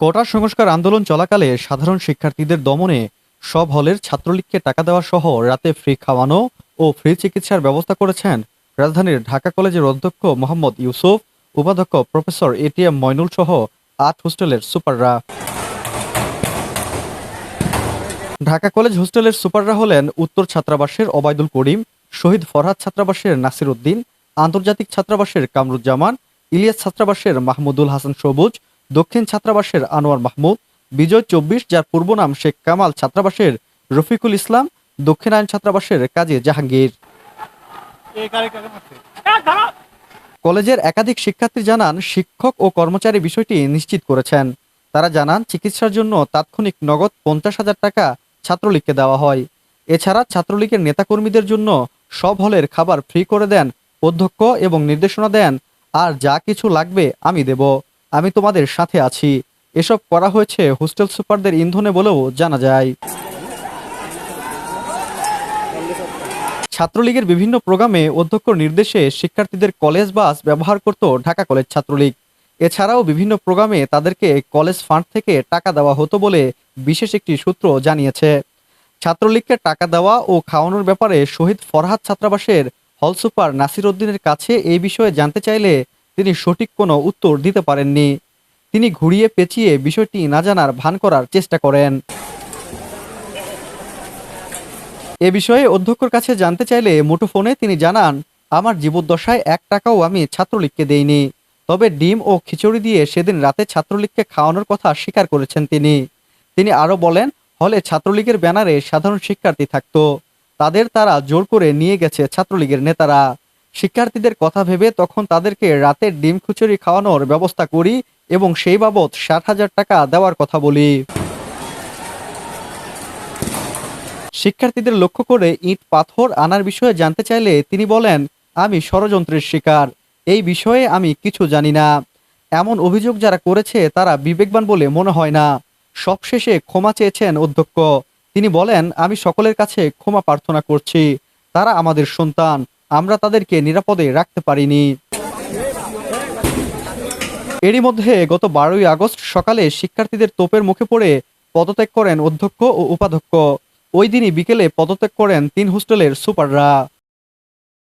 কোটা সংস্কার আন্দোলন চলাকালে সাধারণ শিক্ষার্থীদের দমনে সব হলের ছাত্রলীগকে টাকা দেওয়া সহ রাতে ফ্রি খাওয়ানো ও ফ্রি চিকিৎসার ব্যবস্থা করেছেন রাজধানীর ঢাকা কলেজের অধ্যক্ষ মোহাম্মদ ইউসুফ, উপাধ্যক্ষ প্রফেসর এটিএম ময়নুল সহ আট হোস্টেলের সুপাররা। ঢাকা কলেজ হোস্টেলের সুপাররা হলেন উত্তর ছাত্রাবাসের ওবায়দুল করিম, শহীদ ফরহাদ ছাত্রাবাসের নাসির উদ্দিন, আন্তর্জাতিক ছাত্রাবাসের কামরুজ্জামান ইলিয়াস ছাত্রাবাসের মাহমুদুল হাসান সবুজ, দক্ষিণ ছাত্রাবাসের আনোয়ার মাহমুদ, বিজয় চব্বিশ, যার পূর্ব নাম শেখ কামাল ছাত্রাবাসের রফিকুল ইসলাম দক্ষিণায়ন ছাত্রাবাসের কাজী জাহাঙ্গীর। কলেজের একাধিক শিক্ষার্থী জানান, শিক্ষক ও কর্মচারী বিষয়টি নিশ্চিত করেছেন। তারা জানান, চিকিৎসার জন্য তাৎক্ষণিক নগদ পঞ্চাশ হাজার টাকা ছাত্রলীগকে দেওয়া হয়। এছাড়া ছাত্রলীগের নেতাকর্মীদের জন্য সব হলের খাবার ফ্রি করে দেন অধ্যক্ষ এবং নির্দেশনা দেন আর যা কিছু লাগবে আমি দেব। আমি তোমাদের সাথে আছি। এসব করা হয়েছে হোস্টেল সুপারদের ইন্ধনে বলেও জানা যায়। ছাত্রলীগের বিভিন্ন প্রোগ্রামে অধ্যক্ষ নির্দেশে শিক্ষার্থীদের কলেজ বাস ব্যবহার করত ঢাকা কলেজ ছাত্রলীগ। এছাড়াও বিভিন্ন প্রোগ্রামে তাদেরকে কলেজ ফান্ড থেকে টাকা দেওয়া হতো বলে বিশেষ একটি সূত্র জানিয়েছে। ছাত্রলীগকে টাকা দেওয়া ও খাওয়ানোর ব্যাপারে শহীদ ফরহাদ ছাত্রাবাসের হল সুপার নাসির উদ্দিনের কাছে এই বিষয়ে জানতে চাইলে তিনি সঠিক কোনো উত্তর দিতে পারেননি। তিনি ঘুরিয়ে পেঁচিয়ে বিষয়টি না জানার ভান করার চেষ্টা করেন। এ বিষয়ে অধ্যক্ষর কাছে জানতে চাইলে মুঠোফোনে তিনি জানান, আমার জীবদ্দশায় এক টাকাও আমি ছাত্রলীগকে দেইনি। তবে ডিম ও খিচুড়ি দিয়ে সেদিন রাতে ছাত্রলীগকে খাওয়ানোর কথা স্বীকার করেছেন তিনি। তিনি আরও বলেন, হলে ছাত্রলীগের ব্যানারে সাধারণ শিক্ষার্থী থাকতো। তাদের তারা জোর করে নিয়ে গেছে ছাত্রলীগের নেতারা। শিক্ষার্থীদের কথা ভেবে তখন তাদেরকে রাতের ডিম খিচুড়ি খাওয়ানোর ব্যবস্থা করি এবং সেই বাবদ ষাট হাজার টাকা দেওয়ার কথা বলি। শিক্ষার্থীদের লক্ষ্য করে ইট পাথর আনার বিষয়ে জানতে চাইলে তিনি বলেন, আমি ষড়যন্ত্রের শিকার। এই বিষয়ে আমি কিছু জানি না। এমন অভিযোগ যারা করেছে তারা বিবেকবান বলে মনে হয় না। সবশেষে ক্ষমা চেয়েছেন অধ্যক্ষ। তিনি বলেন, আমি সকলের কাছে ক্ষমা প্রার্থনা করছি। তারা আমাদের সন্তান। আমরা তাদেরকে নিরাপদে রাখতে পারিনি। এরই মধ্যে গত বারোই আগস্ট সকালে শিক্ষার্থীদের তোপের মুখে পড়ে পদত্যাগ করেন অধ্যক্ষ ও উপাধ্যক্ষ। ওই দিনই বিকেলে পদত্যাগ করেন তিন হোস্টেলের সুপাররা।